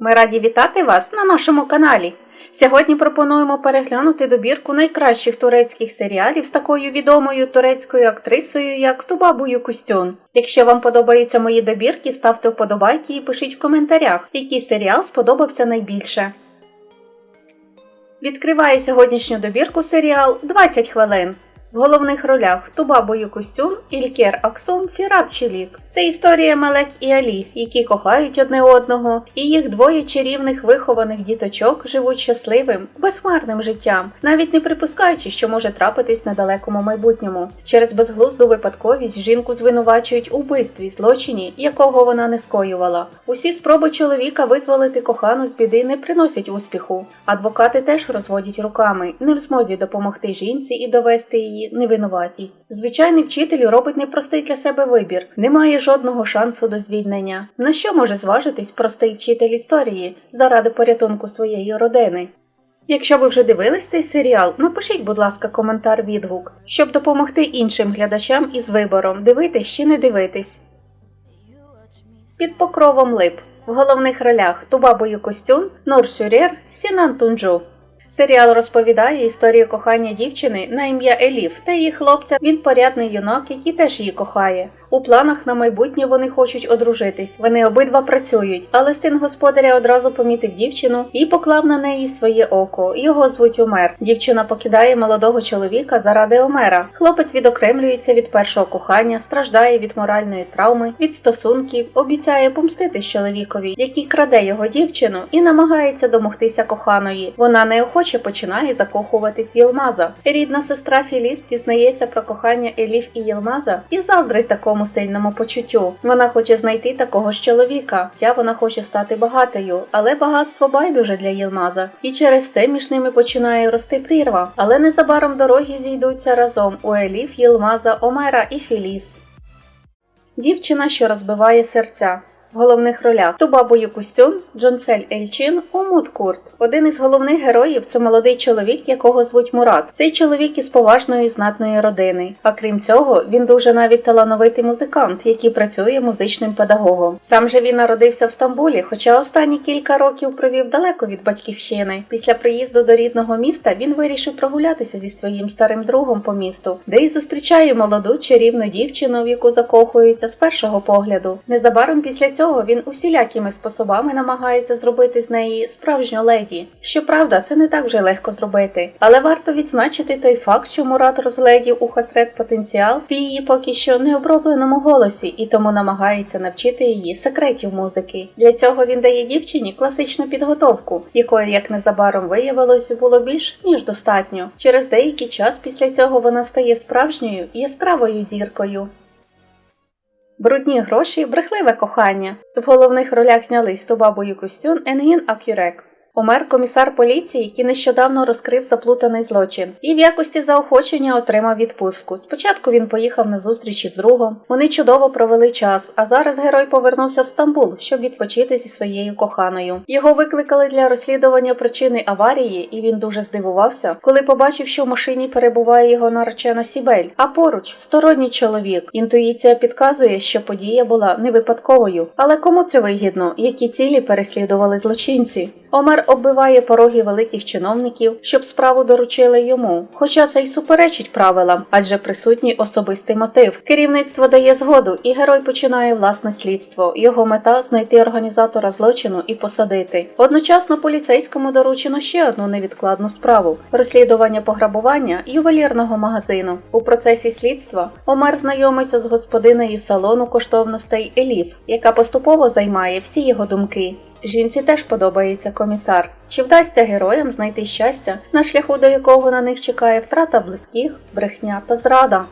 Ми раді вітати вас на нашому каналі. Сьогодні пропонуємо переглянути добірку найкращих турецьких серіалів з такою відомою турецькою актрисою, як Тубабою Кустюн. Якщо вам подобаються мої добірки, ставте вподобайки і пишіть в коментарях, який серіал сподобався найбільше. Відкриває сьогоднішню добірку серіал 20 хвилин. В головних ролях Тубабою Костюм, Ількер Аксум, Фірат Чілік. Це історія Мелек і Алі, які кохають одне одного, і їх двоє чарівних вихованих діточок живуть щасливим, безхмарним життям, навіть не припускаючи, що може трапитись в недалекому майбутньому. Через безглузду випадковість жінку звинувачують у вбивстві, злочині, якого вона не скоювала. Усі спроби чоловіка визволити кохану з біди не приносять успіху. Адвокати теж розводять руками, не в змозі допомогти жінці і довести її невинуватість. Звичайний вчитель робить непростий для себе вибір, немає жодного шансу до звільнення. На що може зважитись простий вчитель історії заради порятунку своєї родини? Якщо ви вже дивились цей серіал, напишіть, будь ласка, коментар відгук, щоб допомогти іншим глядачам із вибором дивитись чи не дивитись. Під покровом лип в головних ролях Тубабою Костюн, Нур Сюрєр, Сінан Тунджу. Серіал розповідає історію кохання дівчини на ім'я Еліф та її хлопця. Він порядний юнак, який теж її кохає. У планах на майбутнє вони хочуть одружитись. Вони обидва працюють, але син господаря одразу помітив дівчину і поклав на неї своє око. Його звуть Омер. Дівчина покидає молодого чоловіка заради Омера. Хлопець відокремлюється від першого кохання, страждає від моральної травми, від стосунків, обіцяє помститись чоловікові, який краде його дівчину і намагається домогтися коханої. Вона неохоче починає закохуватись в Єлмаза. Рідна сестра Філіс дізнається про кохання Еліф і Єлмаза і заздрить такому сильному почуттю. Вона хоче знайти такого ж чоловіка, хоча вона хоче стати багатою, але багатство байдуже для Єлмаза. І через це між ними починає рости прірва. Але незабаром дороги зійдуться разом у Еліф, Єлмаза, Омера і Філіс. Дівчина, що розбиває серця. В головних ролях Тубабу Юкусюн, Джонцель Ельчин, Умут Курт. Один із головних героїв це молодий чоловік, якого звуть Мурат. Цей чоловік із поважної знатної родини. А крім цього, він дуже навіть талановитий музикант, який працює музичним педагогом. Сам же він народився в Стамбулі, хоча останні кілька років провів далеко від батьківщини. Після приїзду до рідного міста він вирішив прогулятися зі своїм старим другом по місту, де й зустрічає молоду чарівну дівчину, в яку закохується з першого погляду. Незабаром після цього він усілякими способами намагається зробити з неї справжню леді. Щоправда, це не так вже легко зробити, але варто відзначити той факт, що Мурат розгледів у Хасрет потенціал в її поки що необробленому голосі і тому намагається навчити її секретів музики. Для цього він дає дівчині класичну підготовку, якої, як незабаром виявилось, було більш ніж достатньо. Через деякий час після цього вона стає справжньою яскравою зіркою. Брудні гроші, брехливе кохання. В головних ролях знялись Тубабою Костюн, Енгін Акюрек. Омер комісар поліції, який нещодавно розкрив заплутаний злочин, і в якості заохочення отримав відпустку. Спочатку він поїхав на зустріч із другом. Вони чудово провели час, а зараз герой повернувся в Стамбул, щоб відпочити зі своєю коханою. Його викликали для розслідування причини аварії, і він дуже здивувався, коли побачив, що в машині перебуває його наречена Сібель, а поруч сторонній чоловік. Інтуїція підказує, що подія була не випадковою. Але кому це вигідно? Які цілі переслідували злочинці? Омер оббиває пороги великих чиновників, щоб справу доручили йому. Хоча це й суперечить правилам, адже присутній особистий мотив. Керівництво дає згоду, і герой починає власне слідство. Його мета знайти організатора злочину і посадити. Одночасно поліцейському доручено ще одну невідкладну справу розслідування пограбування ювелірного магазину. У процесі слідства Омер знайомиться з господинею салону коштовностей Еліф, яка поступово займає всі його думки. Жінці теж подобається комісар. Чи вдасться героям знайти щастя, на шляху до якого на них чекає втрата близьких, брехня та зрада?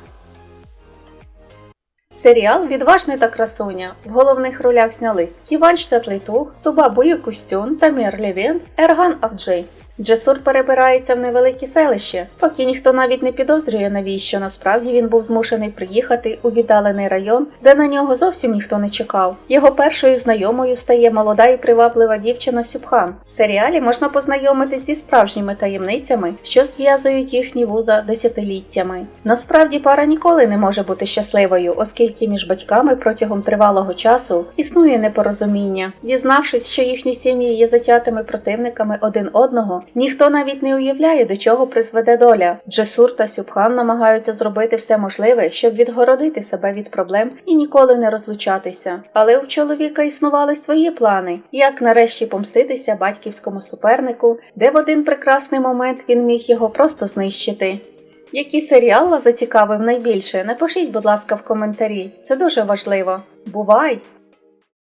Серіал Відважний та красуня. В головних ролях знялись Іван Штатлейтух, Туба Буюкустюн, Тамір Лєвєн, Ерган Авджей. Джесур перебирається в невелике селище, поки ніхто навіть не підозрює, навіщо насправді він був змушений приїхати у віддалений район, де на нього зовсім ніхто не чекав. Його першою знайомою стає молода і приваблива дівчина Сюбхан. В серіалі можна познайомитись зі справжніми таємницями, що зв'язують їхні вуза десятиліттями. Насправді пара ніколи не може бути щасливою, оскільки між батьками протягом тривалого часу існує непорозуміння. Дізнавшись, що їхні сім'ї є затятими противниками один одного, ніхто навіть не уявляє, до чого призведе доля. Джесур та Сюбхан намагаються зробити все можливе, щоб відгородити себе від проблем і ніколи не розлучатися. Але у чоловіка існували свої плани, як нарешті помститися батьківському супернику, де в один прекрасний момент він міг його просто знищити. Який серіал вас зацікавив найбільше? Напишіть, будь ласка, в коментарі. Це дуже важливо. Бувай!